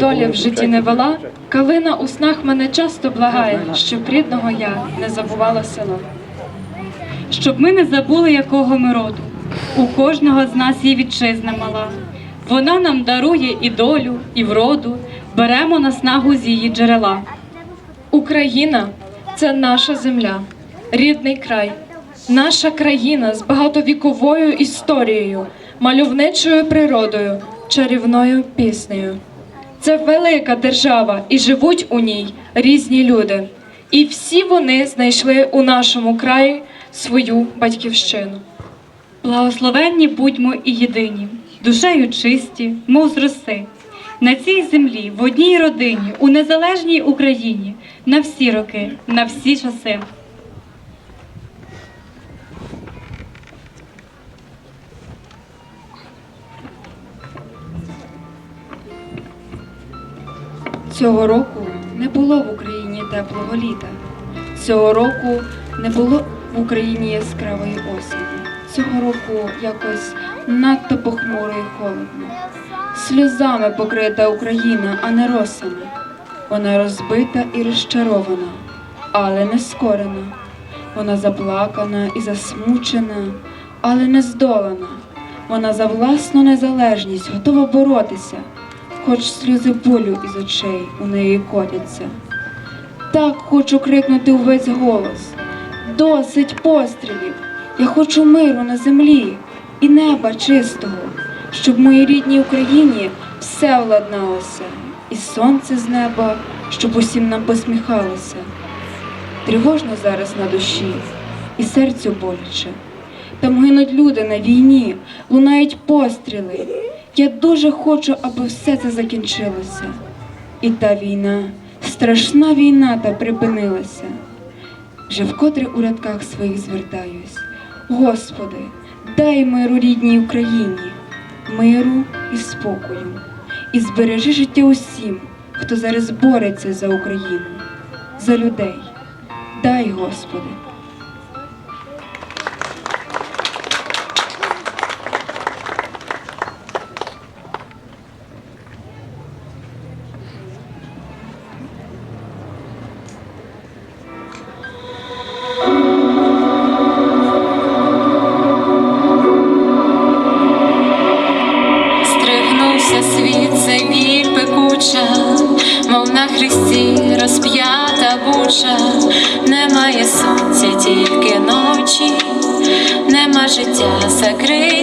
доля в житті не вела, калина у снах мене часто благає, щоб рідного я не забувала село. щоб ми не забули, якого ми роду. У кожного з нас є вітчизна мала. Вона нам дарує і долю, і вроду, беремо на снагу з її джерела. Україна це наша земля, рідний край, наша країна з багатовіковою історією, мальовничою природою, чарівною піснею. Це велика держава, і живуть у ній різні люди. І всі вони знайшли у нашому краї свою батьківщину. Благословенні будьмо і єдині, душею чисті, мов з роси. На цій землі, в одній родині, у незалежній Україні, на всі роки, на всі часи. Цього року не було в Україні теплого літа. Цього року не було в Україні яскравої осені. Цього року якось надто похмуро і холодно. Сльозами покрита Україна, а не росами. Вона розбита і розчарована, але не скорена. Вона заплакана і засмучена, але не здолана. Вона за власну незалежність готова боротися, хоч сльози болю із очей у неї котяться. Так хочу крикнути увесь голос. Досить пострілів. Я хочу миру на землі і неба чистого, щоб в моїй рідній Україні все владналося, і сонце з неба, щоб усім нам посміхалося. Тривожно зараз на душі, і серцю боляче. Там гинуть люди на війні, лунають постріли. Я дуже хочу, аби все це закінчилося. І та війна, страшна війна та припинилася. Вже вкотре у рядках своїх звертаюсь. Господи, дай миру рідній Україні, миру і спокою, і збережи життя усім, хто зараз бореться за Україну, за людей. Дай, Господи. Життя, закриті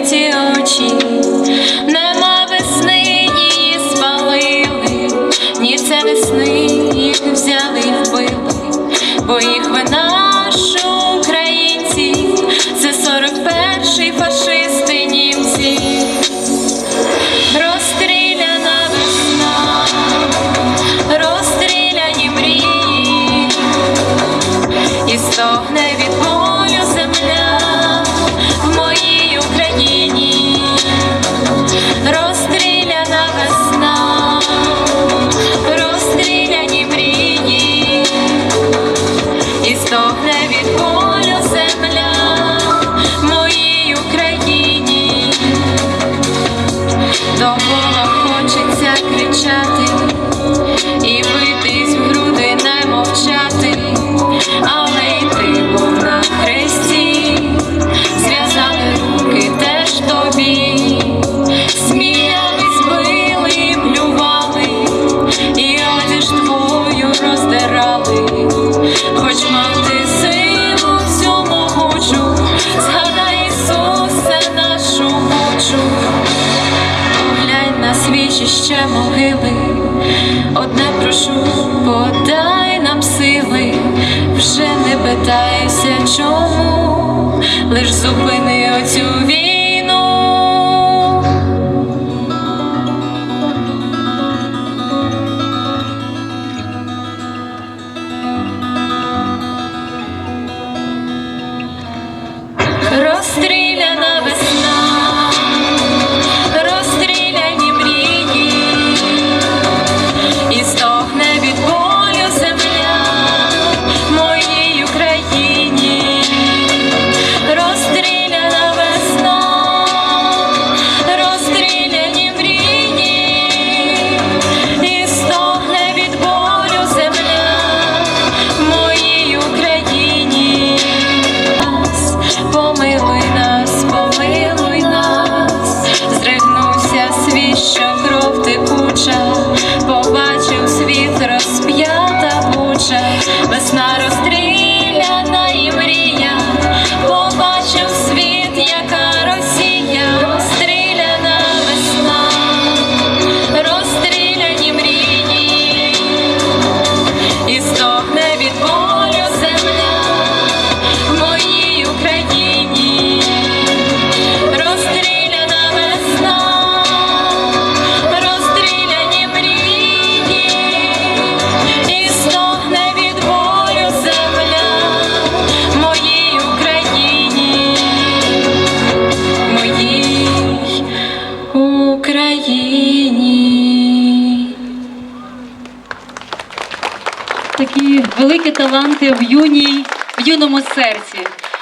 великі таланти в юній, в юному серці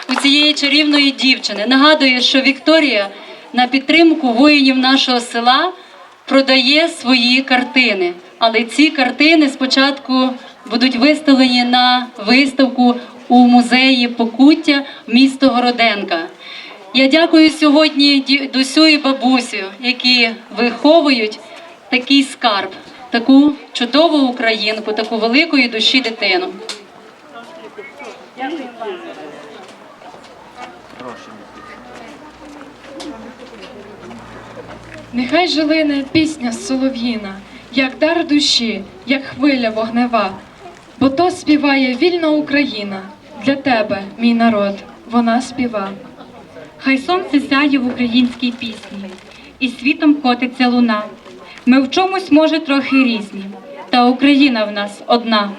у цієї чарівної дівчини. Нагадую, що Вікторія на підтримку воїнів нашого села продає свої картини. Але ці картини спочатку будуть виставлені на виставку у музеї Покуття місто Городенка. Я дякую сьогодні дідусю і бабусю, які виховують такий скарб, таку чудову українку, таку великої душі дитину. Нехай жилине пісня солов'їна, як дар душі, як хвиля вогнева, бо то співає вільна Україна. Для тебе, мій народ, вона співа. Хай сонце сяє в українській пісні, і світом котиться луна. Ми в чомусь, може, трохи різні, та Україна в нас одна.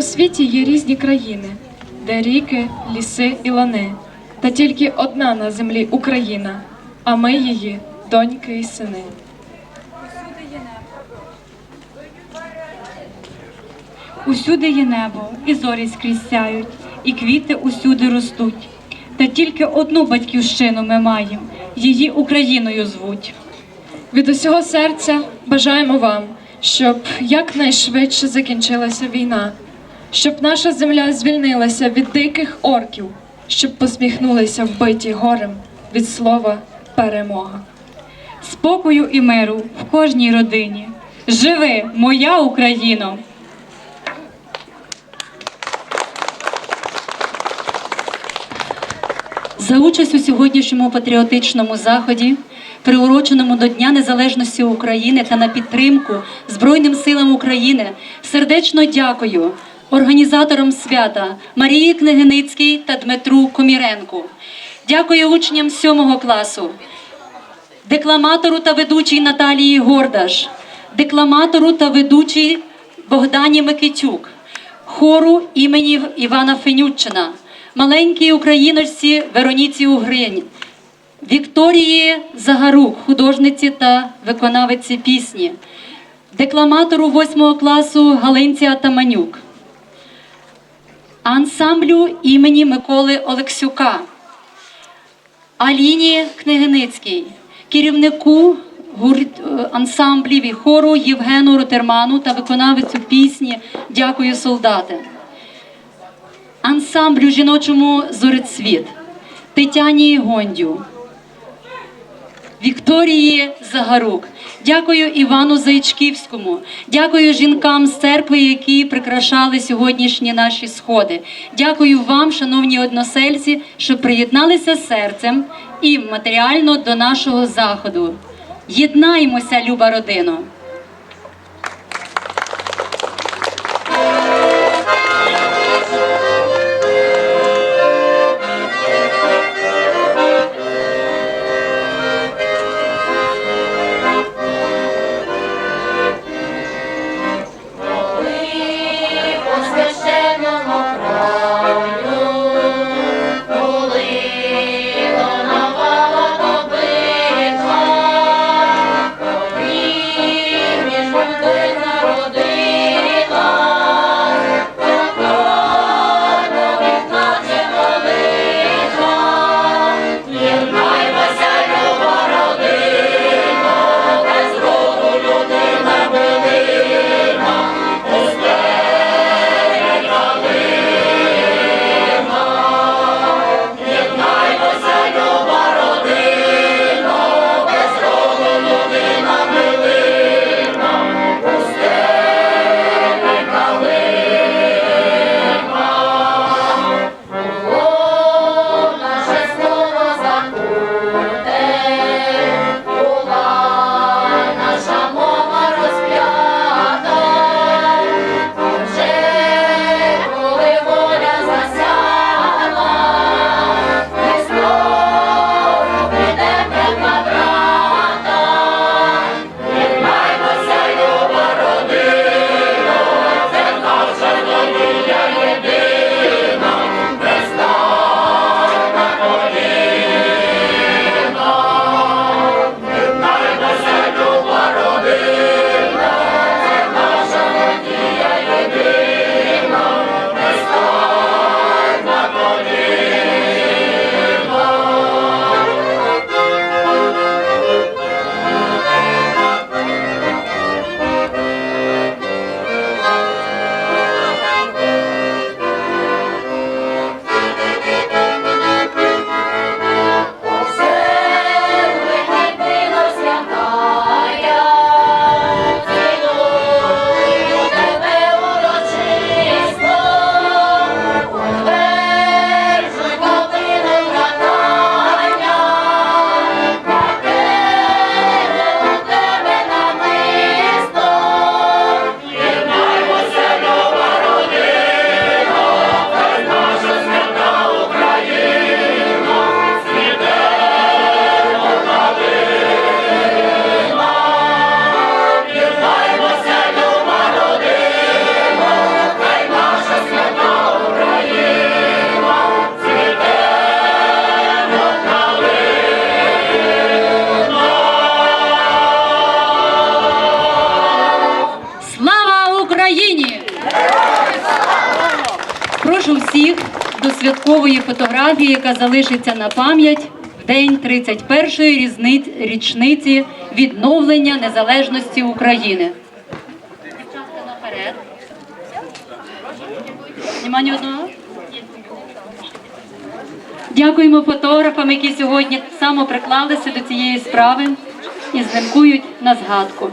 На білому світі є різні країни, де ріки, ліси і лани, та тільки одна на землі Україна, а ми її доньки і сини. Усюди є небо, і зорі скрізь сяють, і квіти усюди ростуть. Та тільки одну батьківщину ми маємо, її Україною звуть. Від усього серця бажаємо вам, щоб якнайшвидше закінчилася війна, щоб наша земля звільнилася від диких орків, щоб посміхнулися вбиті горем від слова перемога. Спокою і миру в кожній родині. Живи, моя Україно! За участь у сьогоднішньому патріотичному заході, приуроченому до Дня Незалежності України та на підтримку Збройним силам України, сердечно дякую організаторам свята Марії Княгиницькій та Дмитру Коміренку. Дякую учням 7 класу, декламатору та ведучій Наталії Гордаш, декламатору та ведучій Богдані Микитюк, хору імені Івана Фенютчина, маленькій україночці Вероніці Угринь, Вікторії Загарук, художниці та виконавиці пісні, декламатору 8 класу Галинці Атаманюк, ансамблю імені Миколи Олексюка. Аліні Княгиницькій, керівнику е, ансамблів і хору Євгену Ротерману та виконавицю пісні Дякую, солдати. Ансамблю жіночому Зорецвіт, Тетяні Гондю, Вікторії Загарук. Дякую Івану Заячківському. Дякую жінкам з церкви, які прикрашали сьогоднішні наші сходи. Дякую вам, шановні односельці, що приєдналися серцем і матеріально до нашого заходу. Єднаймося, люба родино! Святкової фотографії, яка залишиться на пам'ять в день 31-ї річниці відновлення незалежності України. Дівчатка наперед. Нема ні одного? Дякуємо фотографам, які сьогодні так само приклалися до цієї справи і знимкують на згадку.